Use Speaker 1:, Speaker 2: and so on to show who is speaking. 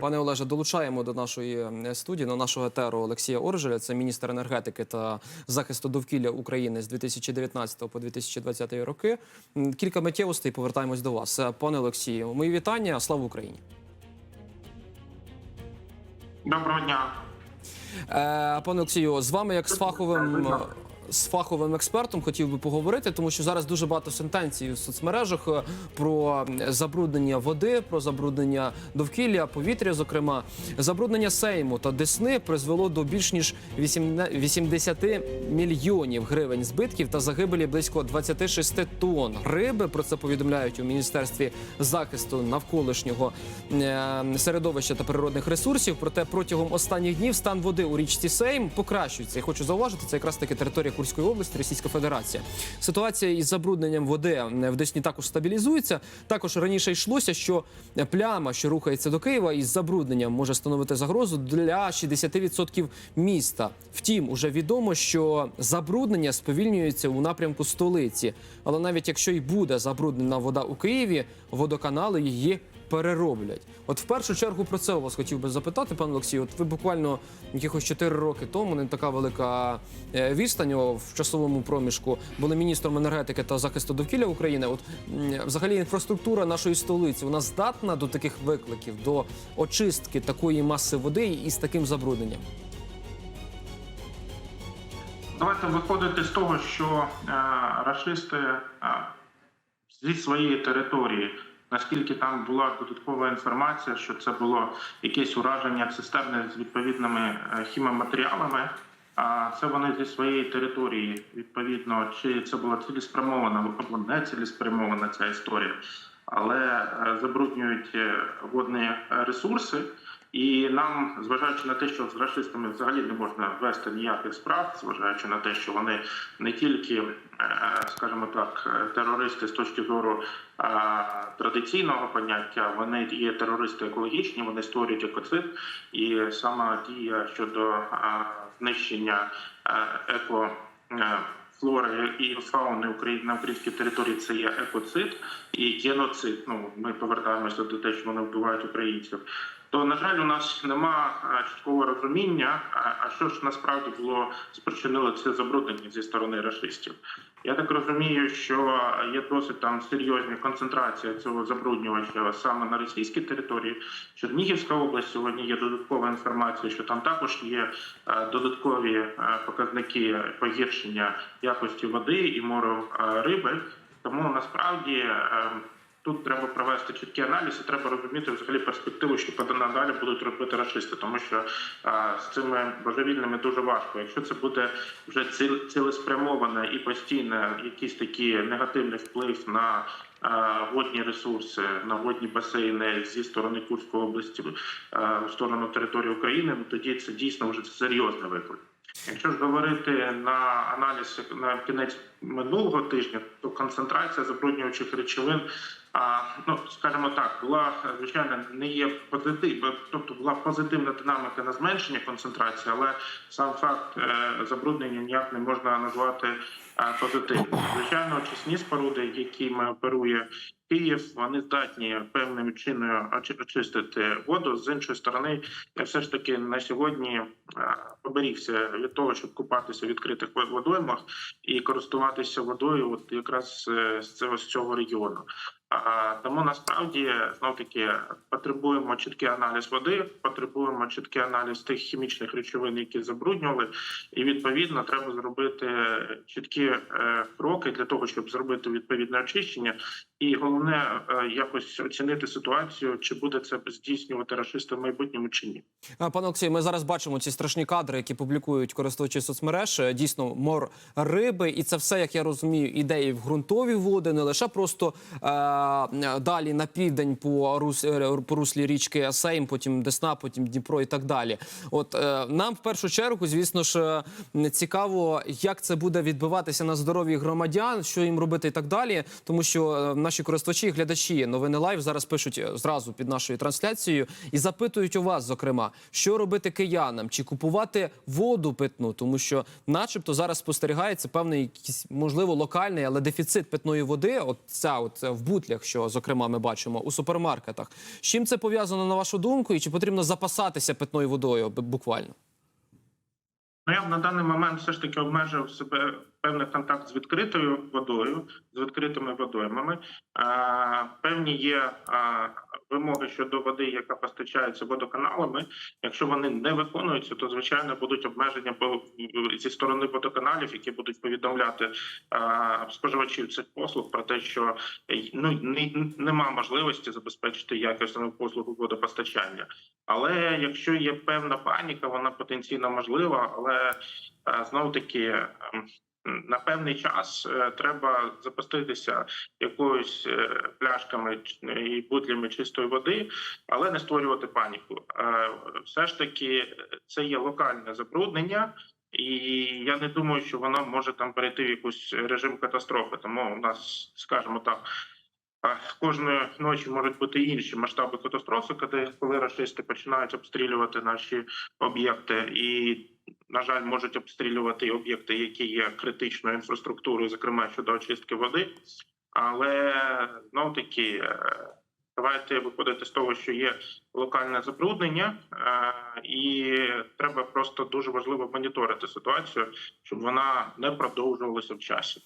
Speaker 1: Пане Олеже, долучаємо до нашої е, студії на нашого етеру Олексія Оржеля. Це міністр енергетики та захисту довкілля України з 2019 по 2020 роки. Кілька миттєвостей повертаємось до вас. Е, Пане Олексію, мої вітання. Слава Україні.
Speaker 2: Доброго дня.
Speaker 1: Е, Пане Олексію, з вами як з фаховим. З фаховим експертом хотів би поговорити, тому що зараз дуже багато сентенцій у соцмережах е, про забруднення води, про забруднення довкілля, повітря. Зокрема, забруднення Сейму та Десни призвело до більш ніж 80 мільйонів гривень збитків та загибелі близько 26 тонн риби. Про це повідомляють у міністерстві захисту навколишнього е, середовища та природних ресурсів. Проте протягом останніх днів стан води у річці Сейм покращується. Я хочу зауважити, це якраз таки територія Курської області, Російська Федерація. Ситуація із забрудненням води е, в Десні також стабілізується. Також раніше йшлося, що пляма, що рухається до Києва, із забрудненням може становити загрозу для 60% міста. Втім, уже відомо, що забруднення сповільнюється у напрямку столиці. Але навіть якщо й буде забруднена вода у Києві, водоканали її перероблять. От в першу чергу про це у вас хотів би запитати, пане Олексій. От ви буквально якихось 4 роки тому, не така велика е, відстань в часовому проміжку, були міністром енергетики та захисту довкілля України. От взагалі інфраструктура нашої столиці вона здатна до таких викликів, до очистки такої маси води із таким забрудненням.
Speaker 2: Давайте виходити з того, що е, рашисти е, зі своєї території, наскільки там була додаткова інформація, що це було якесь ураження цистерни з відповідними е, хімоматеріалами. А це вони зі своєї території, відповідно, чи це була цілеспрямована або не цілеспрямована ця історія, але е, забруднюють е, водні ресурси. І нам, зважаючи на те, що з расистами взагалі не можна вести ніяких справ, зважаючи на те, що вони не тільки, е, скажімо так, терористи з точки зору е, традиційного поняття, вони є терористи екологічні, вони створюють екоцид, і сама дія щодо е, знищення еко. Флори і фауни України на українській території це є екоцид і геноцид. Ну ми повертаємося до те, що вони вбивають українців то на жаль, у нас нема чіткого розуміння, а, що ж насправді було спричинило це забруднення зі сторони расистів. Я так розумію, що є досить там серйозні концентрація цього забруднювача саме на російській території. Чернігівська область сьогодні є додаткова інформація, що там також є додаткові показники погіршення якості води і мору риби. Тому насправді. Тут треба провести чіткий аналіз, і треба розуміти взагалі перспективу, що надалі будуть робити расисти, тому що а, з цими божевільними дуже важко. Якщо це буде вже ціл, цілеспрямоване і постійно якийсь такий негативний вплив на а, водні ресурси, на водні басейни зі сторони Курської області а, в сторону території України, тоді це дійсно вже серйозний виклик. Якщо ж говорити на аналіз на кінець минулого тижня, то концентрація забруднюючих речовин, а, ну скажімо так, була звичайно не є позитив, тобто була позитивна динаміка на зменшення концентрації, але сам факт е, забруднення ніяк не можна назвати е, позитивним. Звичайно, очисні споруди, якими оперує Київ, вони здатні певним чином очи- очистити воду. З іншої сторони, я все ж таки на сьогодні е, поберігся від того, щоб купатися в відкритих водоймах і користуватися водою, от якраз е, з цього з цього регіону. А, Тому насправді знов таки потребуємо чіткий аналіз води, потребуємо чіткий аналіз тих хімічних речовин, які забруднювали, і відповідно треба зробити чіткі е, кроки для того, щоб зробити відповідне очищення. І головне е, якось оцінити ситуацію, чи буде це здійснювати расисти в майбутньому чи ні.
Speaker 1: Пане Олексію, ми зараз бачимо ці страшні кадри, які публікують користувачі соцмереж. Е, Дійсно, мор риби, і це все, як я розумію, ідеї в ґрунтові води, не лише просто е, далі на південь по рус е, по руслі річки Сейм, потім Десна, потім Дніпро і так далі. От е, нам в першу чергу, звісно ж, цікаво, як це буде відбиватися на здоров'ї громадян, що їм робити і так далі, тому що наші користувачі, і глядачі новини лайв зараз пишуть е, зразу під нашою трансляцією і запитують у вас, зокрема, що робити киянам, чи купувати воду питну, тому що, начебто, зараз спостерігається певний якийсь, можливо, локальний, але дефіцит питної води. От ця от е, в бутлях, що зокрема ми бачимо у супермаркетах. З чим це пов'язано на вашу думку, і чи потрібно запасатися питною водою буквально?
Speaker 2: Ну, я б на даний момент все ж таки обмежив себе певний контакт з відкритою водою, з відкритими водоймами. А, певні є а, вимоги щодо води, яка постачається водоканалами. Якщо вони не виконуються, то звичайно будуть обмеження зі сторони водоканалів, які будуть повідомляти а, споживачів цих послуг про те, що е, ну не, нема можливості забезпечити якісну послугу водопостачання. Але якщо є певна паніка, вона потенційно можлива, але знову таки. На певний час е, треба запаститися якоюсь е, пляшками ч- і бутлями чистої води, але не створювати паніку. Е, Все ж таки, е, це є локальне забруднення, і я не думаю, що воно може там перейти в якийсь режим катастрофи. Тому у нас, скажімо так, е, кожної ночі можуть бути інші масштаби катастрофи, коли рашисти починають обстрілювати наші об'єкти і. На жаль, можуть обстрілювати об'єкти, які є критичною інфраструктурою, зокрема щодо очистки води. Але знов таки давайте виходити з того, що є локальне забруднення, е, і треба просто дуже важливо моніторити ситуацію, щоб вона не продовжувалася в часі.